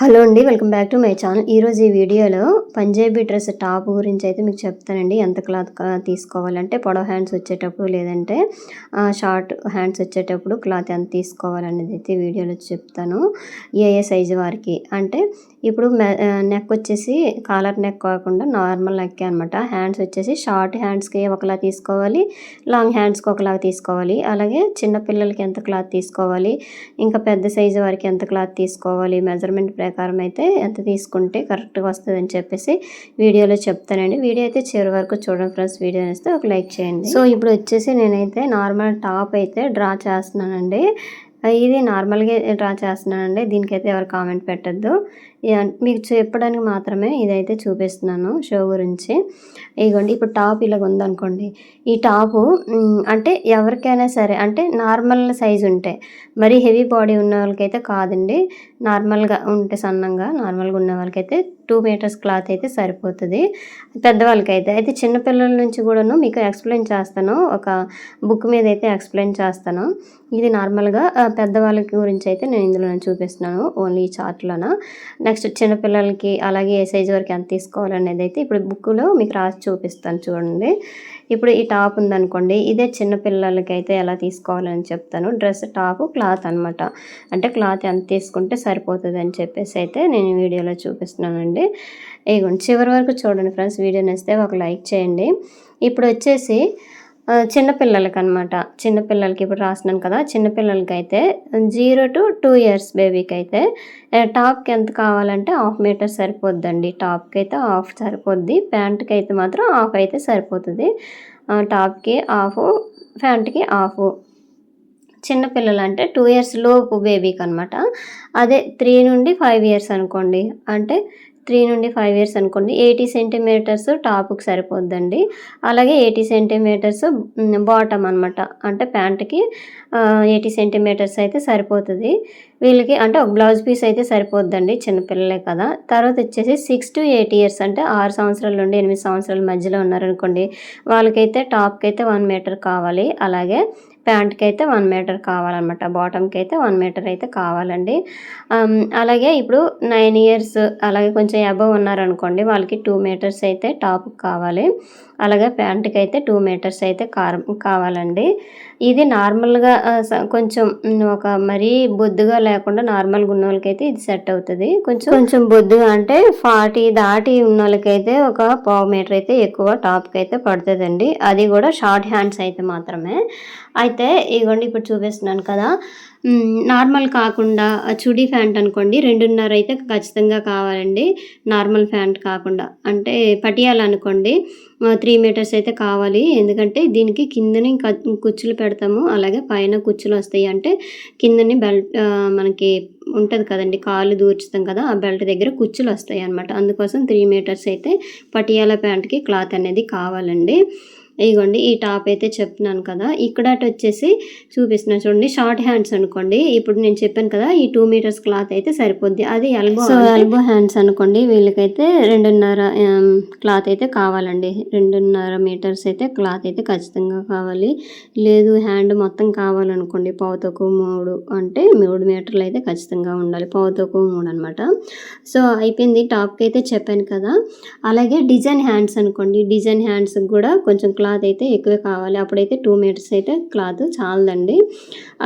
Hello అండి welcome back to my channel. ఈరోజు ఈ వీడియోలో పంజాబీ డ్రెస్ టాప్ గురించి అయితే మీకు చెప్తానండి. ఎంత క్లాత్ తీసుకోవాలంటే పొడవ హ్యాండ్స్ వచ్చేటప్పుడు లేదంటే షార్ట్ హ్యాండ్స్ వచ్చేటప్పుడు క్లాత్ ఎంత తీసుకోవాలనేది అయితే వీడియోలో చెప్తాను. ఏ ఏ సైజు వారికి అంటే ఇప్పుడు నెక్ వచ్చేసి కాలర్ నెక్ కాకుండా నార్మల్ నెక్ అనమాట హ్యాండ్స్ వచ్చేసి షార్ట్ హ్యాండ్స్కి ఒకలా తీసుకోవాలి లాంగ్ హ్యాండ్స్కి ఒకలాగా తీసుకోవాలి. అలాగే చిన్న పిల్లలకి ఎంత క్లాత్ తీసుకోవాలి ఇంకా పెద్ద సైజు వారికి ఎంత క్లాత్ తీసుకోవాలి మెజర్మెంట్ ప్రకారం అయితే ఎంత తీసుకుంటే కరెక్ట్గా వస్తుంది అని చెప్పేసి వీడియోలో చెప్తానండి. వీడియో అయితే చివరి వరకు చూడండి ఫ్రెండ్స్. వీడియో ఇస్తే ఒక లైక్ చేయండి. సో ఇప్పుడు వచ్చేసి నేనైతే నార్మల్ టాప్ అయితే డ్రా చేస్తున్నానండి. ఇది నార్మల్గా డ్రా చేస్తున్నానండి. దీనికైతే ఎవరు కామెంట్ పెట్టద్దు. మీకు చెప్పడానికి మాత్రమే ఇదైతే చూపిస్తున్నాను షో గురించి. ఇదిగోండి ఇప్పుడు టాప్ ఇలాగ ఉందనుకోండి. ఈ టాపు అంటే ఎవరికైనా సరే అంటే నార్మల్ సైజు ఉంటే మరి హెవీ బాడీ ఉన్న వాళ్ళకైతే కాదండి. నార్మల్గా ఉంటే సన్నంగా నార్మల్గా ఉన్న వాళ్ళకైతే టూ మీటర్స్ క్లాత్ అయితే సరిపోతుంది. పెద్దవాళ్ళకైతే అయితే చిన్నపిల్లల నుంచి కూడాను మీకు ఎక్స్ప్లెయిన్ చేస్తాను. ఒక బుక్ మీద అయితే ఎక్స్ప్లెయిన్ చేస్తాను. ఇది నార్మల్గా పెద్దవాళ్ళకి గురించి అయితే నేను ఇందులో చూపిస్తున్నాను. ఓన్లీ ఈ చార్ట్లోన. నెక్స్ట్ చిన్నపిల్లలకి అలాగే ఏ సైజ్ వరకు ఎంత తీసుకోవాలనేది అయితే ఇప్పుడు బుక్లో మీకు రాసి చూపిస్తాను చూడండి. ఇప్పుడు ఈ టాప్ ఉందనుకోండి ఇదే చిన్నపిల్లలకి అయితే ఎలా తీసుకోవాలని చెప్తాను. డ్రెస్ టాప్ క్లాత్ అనమాట అంటే క్లాత్ ఎంత తీసుకుంటే సరిపోతుంది అని చెప్పేసి అయితే నేను వీడియోలో చూపిస్తున్నానండి. ఇగోండి చివరి వరకు చూడండి ఫ్రెండ్స్ వీడియో నచ్చితే ఒక లైక్ చేయండి. ఇప్పుడు వచ్చేసి చిన్నపిల్లలకి అనమాట చిన్నపిల్లలకి ఇప్పుడు రాసినాను కదా చిన్నపిల్లలకి అయితే జీరో టు టూ ఇయర్స్ బేబీకి అయితే టాప్కి ఎంత కావాలంటే హాఫ్ మీటర్ సరిపోద్దండి. టాప్కి అయితే హాఫ్ సరిపోద్ది ప్యాంట్కి అయితే మాత్రం హాఫ్ అయితే సరిపోతుంది. ఆ, టాప్కి హాఫ్ ప్యాంట్కి హాఫ్. చిన్నపిల్లలు అంటే టూ ఇయర్స్ లోపు బేబీకి అనమాట అదే త్రీ నుండి ఫైవ్ ఇయర్స్ అనుకోండి. అంటే త్రీ నుండి ఫైవ్ ఇయర్స్ అనుకోండి. ఎయిటీ సెంటీమీటర్స్ టాప్కి సరిపోద్దండి. అలాగే ఎయిటీ సెంటీమీటర్స్ బాటమ్ అనమాట అంటే ప్యాంట్కి ఎయిటీ సెంటీమీటర్స్ అయితే సరిపోతుంది. వీళ్ళకి అంటే ఒక బ్లౌజ్ పీస్ అయితే సరిపోద్దండి చిన్నపిల్లలే కదా. తర్వాత వచ్చేసి సిక్స్ టు ఎయిట్ ఇయర్స్ అంటే ఆరు సంవత్సరాల నుండి ఎనిమిది సంవత్సరాల మధ్యలో ఉన్నారనుకోండి. వాళ్ళకైతే టాప్కి అయితే వన్ మీటర్ కావాలి. అలాగే ప్యాంట్కి అయితే వన్ మీటర్ కావాలన్నమాట. బాటమ్కి అయితే వన్ మీటర్ అయితే కావాలండి. అలాగే ఇప్పుడు నైన్ ఇయర్స్ అలాగే కొంచెం అబవ్ ఉన్నారనుకోండి వాళ్ళకి టూ మీటర్స్ అయితే టాప్ కావాలి. అలాగే ప్యాంట్కి అయితే టూ మీటర్స్ అయితే కార్ కావాలండి. ఇది నార్మల్గా స- కొంచెం ఒక మరీ బొద్దుగా లేకుండా నార్మల్గా ఉన్న వాళ్ళకైతే ఇది సెట్ అవుతుంది. కొంచెం కొంచెం బొద్దుగా అంటే ఫార్టీ దాటి ఉన్న వాళ్ళకైతే ఒక పావు మీటర్ అయితే ఎక్కువ టాప్కి అయితే పడుతుందండి. అది కూడా షార్ట్ హ్యాండ్స్ అయితే మాత్రమే. అయితే ఇదిగోండి ఇప్పుడు చూపిస్తున్నాను కదా. నార్మల్ కాకుండా ఆ చుడీ ప్యాంట్ అనుకోండి రెండున్నర అయితే ఖచ్చితంగా కావాలండి. నార్మల్ ప్యాంట్ కాకుండా. అంటే పటియాల అనుకోండి త్రీ మీటర్స్ అయితే కావాలి. ఎందుకంటే దీనికి కిందని కుచ్చులు పెడతాము. అలాగే పైన కుచ్చులు వస్తాయి. అంటే కిందని బెల్ట్ మనకి ఉంటుంది కదండి కాళ్ళు దూర్చుతాం కదా ఆ బెల్ట్ దగ్గర కుచ్చులు వస్తాయి అనమాట అందుకోసం త్రీ మీటర్స్ అయితే పటియాల ప్యాంట్కి క్లాత్ అనేది కావాలండి. ఇదిగోండి ఈ టాప్ అయితే చెప్తున్నాను కదా. ఇక్కడ వచ్చేసి చూపిస్తున్నాను చూడండి షార్ట్ హ్యాండ్స్ అనుకోండి. ఇప్పుడు నేను చెప్పాను కదా ఈ టూ మీటర్స్ క్లాత్ అయితే సరిపోద్ది. అది ఎల్బో సో ఎల్బో హ్యాండ్స్ అనుకోండి వీళ్ళకైతే రెండున్నర క్లాత్ అయితే కావాలండి. రెండున్నర మీటర్స్ అయితే క్లాత్ అయితే ఖచ్చితంగా కావాలి. లేదు హ్యాండ్ మొత్తం కావాలనుకోండి పావు తక్కువ మూడు అంటే మూడు మీటర్లు అయితే ఖచ్చితంగా ఉండాలి. పావు తక్కువ మూడు అనమాట సో అయిపోయింది. టాప్కి అయితే చెప్పాను కదా. అలాగే డిజైన్ హ్యాండ్స్ అనుకోండి డిజైన్ హ్యాండ్స్కి కూడా కొంచెం క్లాత్ క్లాత్ అయితే ఎక్కువే కావాలి. అప్పుడైతే టూ మీటర్స్ అయితే క్లాత్ చాలదండి.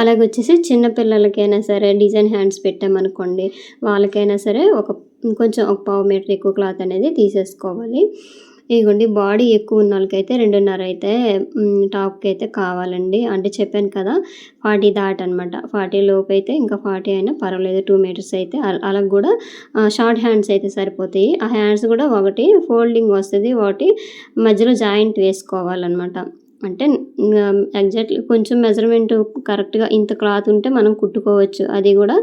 అలాగే వచ్చేసి చిన్న పిల్లలకైనా సరే డిజైన్ హ్యాండ్స్ పెట్టామనుకోండి వాళ్ళకైనా సరే ఒక కొంచెం ఒక పావు మీటర్ ఎక్కువ క్లాత్ అనేది తీసేసుకోవాలి. ఇదిగోండి బాడీ ఎక్కువ ఉన్న వాళ్ళకైతే రెండున్నర అయితే టాప్కి అయితే కావాలండి. అంటే చెప్పాను కదా ఫార్టీ దాట్ అనమాట ఫార్టీ లోపు అయితే ఇంకా ఫార్టీ అయినా పర్వాలేదు టూ మీటర్స్ అయితే. అలా కూడా షార్ట్ హ్యాండ్స్ అయితే సరిపోతాయి. ఆ హ్యాండ్స్ కూడా ఒకటి ఫోల్డింగ్ వస్తుంది ఒకటి మధ్యలో జాయింట్ వేసుకోవాలన్నమాట. అంటే ఎగ్జాక్ట్లీ కొంచెం మెజర్మెంట్ కరెక్ట్గా ఇంత క్లాత్ ఉంటే మనం కుట్టుకోవచ్చు. అది కూడా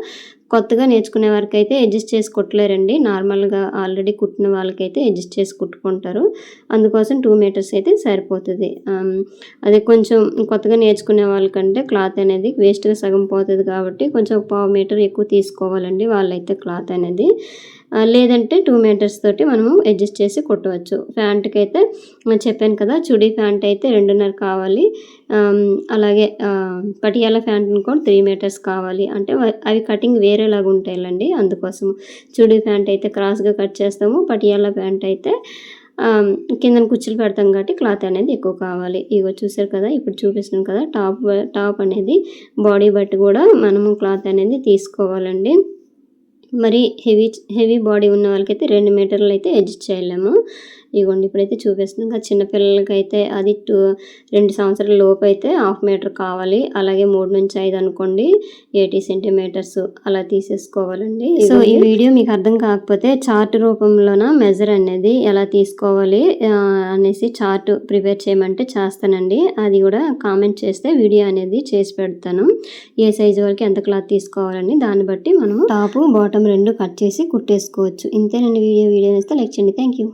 కొత్తగా నేర్చుకునే వారికి అయితే అడ్జస్ట్ చేసి కుట్టలేరండి. నార్మల్గా ఆల్రెడీ కుట్టిన వాళ్ళకైతే అడ్జస్ట్ చేసి కుట్టుకుంటారు. అందుకోసం టూ మీటర్స్ అయితే సరిపోతుంది. అదే కొంచెం కొత్తగా నేర్చుకునే వాళ్ళకంటే క్లాత్ అనేది వేస్ట్గా సగం పోతుంది కాబట్టి కొంచెం ఒక పావు మీటర్ ఎక్కువ తీసుకోవాలండి వాళ్ళైతే క్లాత్ అనేది. లేదంటే టూ మీటర్స్ తోటి మనము అడ్జస్ట్ చేసి కుట్టవచ్చు. ప్యాంట్కి అయితే చెప్పాను కదా చుడీ ఫ్యాంట్ అయితే రెండున్నర కావాలి. అలాగే పటియాల పటియాలా ప్యాంట్ కూడా త్రీ మీటర్స్ కావాలి. అంటే అవి కటింగ్ వేరేలాగా ఉంటాయండి అందుకోసం చుడీ ప్యాంట్ అయితే క్రాస్గా కట్ చేస్తాము. పటియాలా ప్యాంట్ అయితే కింద కిందన కుచ్చులు పెడతాం కాబట్టి క్లాత్ అనేది ఎక్కువ కావాలి. ఇగో చూసారు కదా ఇప్పుడు చూపిస్తున్నాం కదా టాప్ టాప్ అనేది బాడీ బట్టి కూడా మనము క్లాత్ అనేది తీసుకోవాలండి. మరి హెవీ హెవీ బాడీ ఉన్న వాళ్ళకైతే రెండు మీటర్లు అయితే ఎడ్జ్ చేయలేము. ఇగోండి ఇప్పుడైతే చూపిస్తున్నాం. కదా చిన్నపిల్లలకి అయితే అది టూ రెండు సంవత్సరాల లోపు అయితే హాఫ్ మీటర్ కావాలి. అలాగే మూడు నుంచి ఐదు అనుకోండి ఎయిటీ సెంటీమీటర్స్ అలా తీసేసుకోవాలండి. సో ఈ వీడియో మీకు అర్థం కాకపోతే చార్ట్ రూపంలోన మెజర్ అనేది ఎలా తీసుకోవాలి అనేసి చార్ట్ ప్రిపేర్ చేయమంటే చేస్తానండి. అది కూడా కామెంట్ చేస్తే వీడియో అనేది చేసి పెడతాను. ఏ సైజు వరకు ఎంత క్లాత్ తీసుకోవాలని దాన్ని బట్టి మనం టాప్ బాటమ్ రెండు కట్ చేసి కుట్టేసుకోవచ్చు. ఇంతేనండి వీడియో. వీడియో నేస్తే లైక్ చేయండి. Thank you